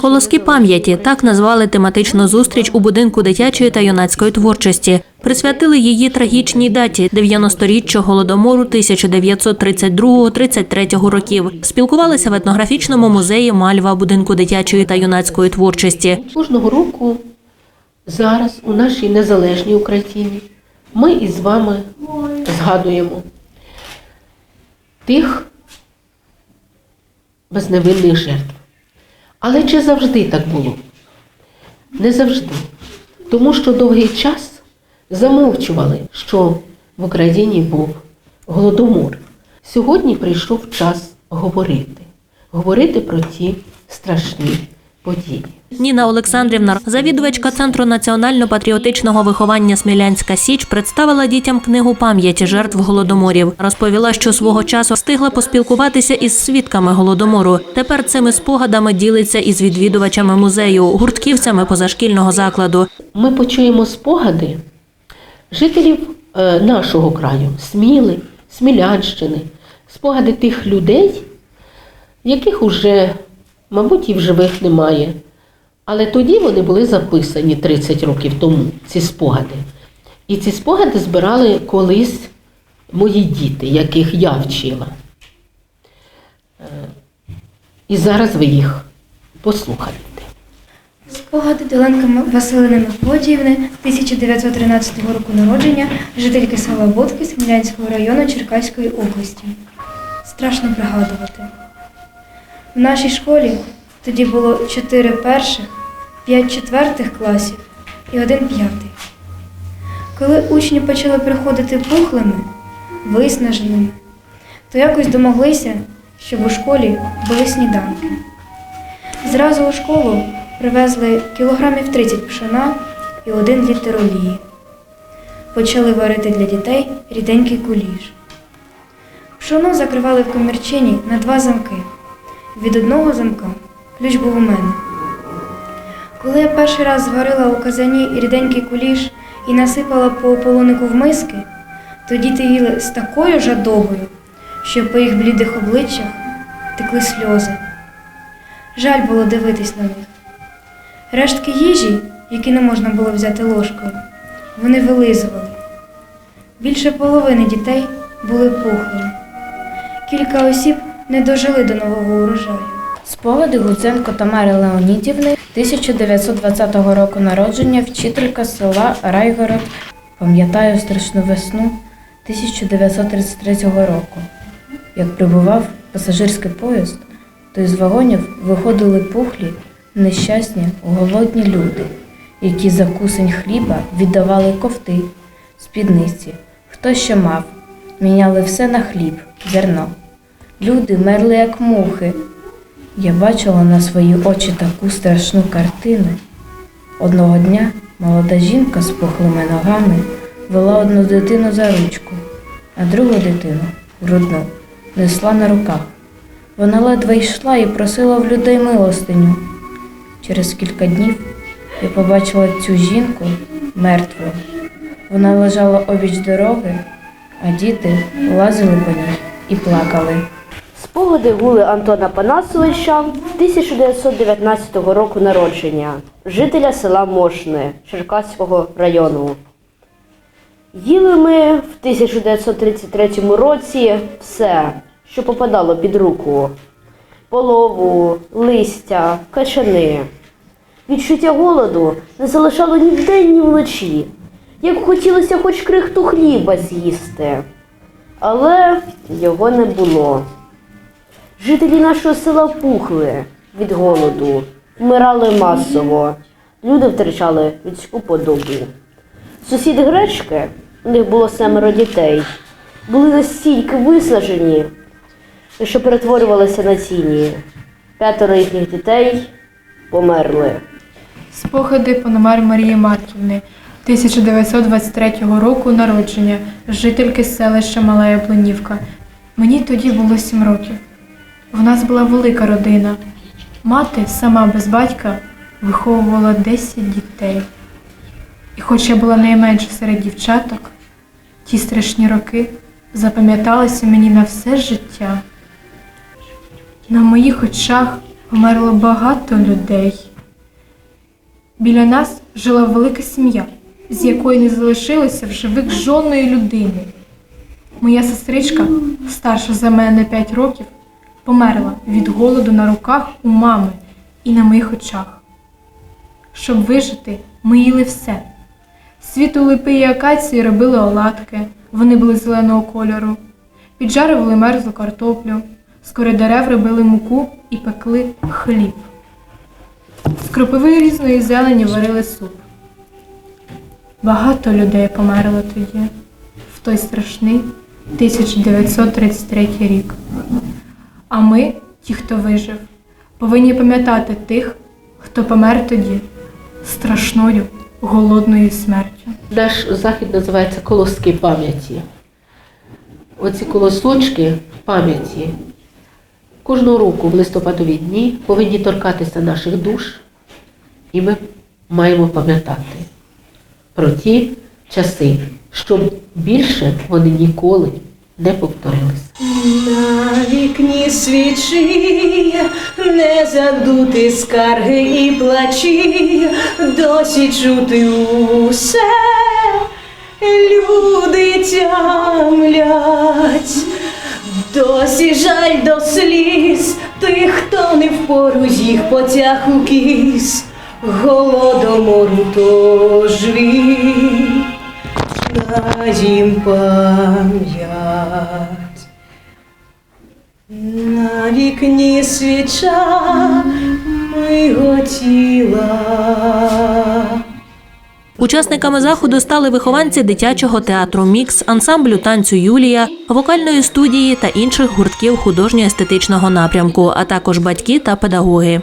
Колоски пам'яті так назвали тематичну зустріч у будинку дитячої та юнацької творчості. Присвятили її трагічній даті 90-річчя голодомору 1932-33 років. Спілкувалися в етнографічному музеї Мальва будинку дитячої та юнацької творчості. Кожного року зараз у нашій незалежній Україні ми із вами згадуємо тих безневинних жертв. Але чи завжди так було? Не завжди. Тому що довгий час замовчували, що в Україні був голодомор. Сьогодні прийшов час говорити, говорити про ті страшні події. Ніна Олександрівна, завідувачка Центру національно-патріотичного виховання Смілянська Січ, представила дітям книгу пам'яті жертв голодоморів. Розповіла, що свого часу встигла поспілкуватися із свідками голодомору. Тепер цими спогадами ділиться із відвідувачами музею, гуртківцями позашкільного закладу. Ми почуємо спогади жителів е, нашого краю, Сміли, Смілянщини, спогади тих людей, яких уже, мабуть, і в живих немає. Але тоді вони були записані 30 років тому, ці спогади. І ці спогади збирали колись мої діти, яких я вчила. Е, І зараз ви їх послухаєте. Спогади Доленка Василини Мефодіївни 1913 року народження, жительки села Бодки Смілянського району Черкаської області. Страшно пригадувати. В нашій школі тоді було 4 перших, 5 четвертих класів і один п'ятий. Коли учні почали приходити пухлими, виснаженими, то якось домоглися, щоб у школі були сніданки. Зразу у школу привезли кілограмів 30 пшона і один літр олії. Почали варити для дітей ріденький куліш. Пшоно закривали в комірчині на два замки. Від одного замка ключ був у мене. Коли я перший раз зварила у казані ріденький куліш і насипала по полонику в миски, то діти їли з такою жадобою, що по їх блідих обличчях текли сльози. Жаль було дивитись на них. Рештки їжі, які не можна було взяти ложкою, вони вилизували. Більше половини дітей були пухлими. Кілька осіб не дожили до нового урожаю. Спогади Гуценко Тамари Леонідівни 1920 року народження, вчителька села Райгород. Пам'ятаю страшну весну 1933 року. Як прибував пасажирський поїзд, то із вагонів виходили пухлі, нещасні, голодні люди, які за кусень хліба віддавали ковти, спідниці, хто що мав, міняли все на хліб, зерно. Люди мерли, як мухи. Я бачила на свої очі таку страшну картину. Одного дня молода жінка з пухлими ногами вела одну дитину за ручку, а другу дитину грудну несла на руках. Вона ледве йшла і просила в людей милостиню. Через кілька днів я побачила цю жінку мертвою. Вона лежала обіч дороги, а діти лазили по ній і плакали. Спогади гули Антона Панасовича 1919 року народження, жителя села Мошне Черкаського району. Їли ми в 1933 році все, що попадало під руку: полову, листя, качани. Відчуття голоду не залишало ні вдень, ні вночі. Як хотілося хоч крихту хліба з'їсти. Але його не було. Жителі нашого села пухли від голоду, вмирали масово, люди втрачали людську подобу. Сусіди гречки, у них було семеро дітей, були настільки виснажені, що перетворювалися на тіні. П'ятеро їхніх дітей померли. Спогади Пономар Марії Марківни 1923 року народження, жительки селища Мала Яблунівка. Мені тоді було сім років. В нас була велика родина. Мати, сама без батька, виховувала 10 дітей. І хоч я була найменша серед дівчаток, ті страшні роки запам'яталися мені на все життя. На моїх очах померло багато людей. Біля нас жила велика сім'я, з якої не залишилося в живих жодної людини. Моя сестричка, старша за мене на 5 років, померла від голоду на руках у мами і на моїх очах. Щоб вижити, ми їли все. Світу липи і акації робили оладки, вони були зеленого кольору. Піджарювали мерзлу картоплю, з кори дерев робили муку і пекли хліб. З кропиви різної зелені варили суп. Багато людей померло тоді, в той страшний 1933 рік. А ми, ті, хто вижив, повинні пам'ятати тих, хто помер тоді страшною голодною смертю. Наш захід називається колоски пам'яті. Оці колосочки пам'яті кожного року в листопадові дні повинні торкатися наших душ, і ми маємо пам'ятати про ті часи, щоб більше вони ніколи не повторилися. На вікні свічі, не задути скарги і плачі, досі чути усе, люди тямлять, досі жаль до сліз, тих, хто не впору їх потяг у кіс, голодомору тож він на їм пам'ять. На вікні свіча миготіла. Учасниками заходу стали вихованці дитячого театру Мікс, ансамблю танцю Юлія, вокальної студії та інших гуртків художньо-естетичного напрямку, а також батьки та педагоги.